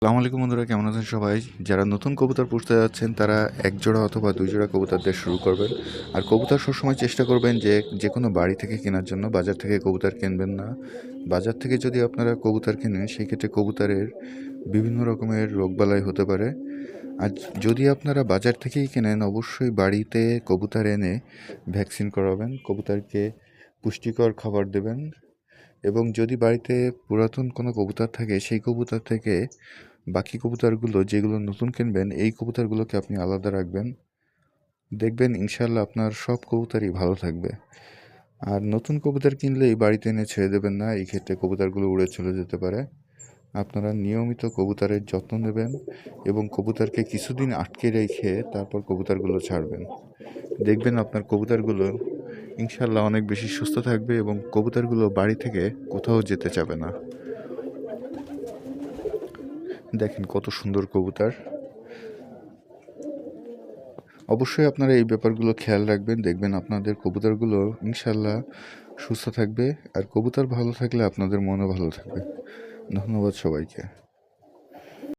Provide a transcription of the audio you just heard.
আসসালামু আলাইকুম বন্ধুরা, কেমন আছেন সবাই? যারা নতুন কবুতর পুষতে যাচ্ছেন, তারা এক জোড়া অথবা দুই জোড়া কবুতর দিয়ে শুরু করবেন। আর কবুতর সবসময় চেষ্টা করবেন যে যে কোনো বাড়ি থেকে কেনার জন্য, বাজার থেকে কবুতর কিনবেন না। বাজার থেকে যদি আপনারা কবুতর কেনেন সেই ক্ষেত্রে কবুতরের বিভিন্ন রকমের রোগবালাই হতে পারে। আর যদি আপনারা বাজার থেকেই কেনেন, অবশ্যই বাড়িতে কবুতর এনে ভ্যাকসিন করাবেন, কবুতরকে পুষ্টিকর খাবার দেবেন। এবং যদি বাড়িতে পুরাতন কোনো কবুতর থাকে, সেই কবুতর থেকে বাকি কবুতরগুলো যেগুলো নতুন কিনবেন, এই কবুতরগুলোকে আপনি আলাদা রাখবেন। দেখবেন ইনশাল্লাহ আপনার সব কবুতরই ভালো থাকবে। আর নতুন কবুতর কিনলেই বাড়িতে এনে ছেড়ে দেবেন না, এই ক্ষেত্রে কবুতরগুলো উড়ে চলে যেতে পারে। আপনারা নিয়মিত কবুতরের যত্ন নেবেন এবং কবুতরকে কিছুদিন আটকে রেখে তারপর কবুতরগুলো ছাড়বেন। দেখবেন আপনার কবুতরগুলো ইনশাল্লাহ অনেক বেশি সুস্থ থাকবে এবং কবুতরগুলো বাড়ি থেকে কোথাও যেতে চাবে না। দেখেন কত সুন্দর কবুতর। অবশ্যই আপনারা এই ব্যাপারগুলো খেয়াল রাখবেন, দেখবেন আপনাদের কবুতরগুলো ইনশাল্লাহ সুস্থ থাকবে আর কবুতর ভালো থাকলে আপনাদের মনও ভালো থাকবে। ধন্যবাদ সবাইকে।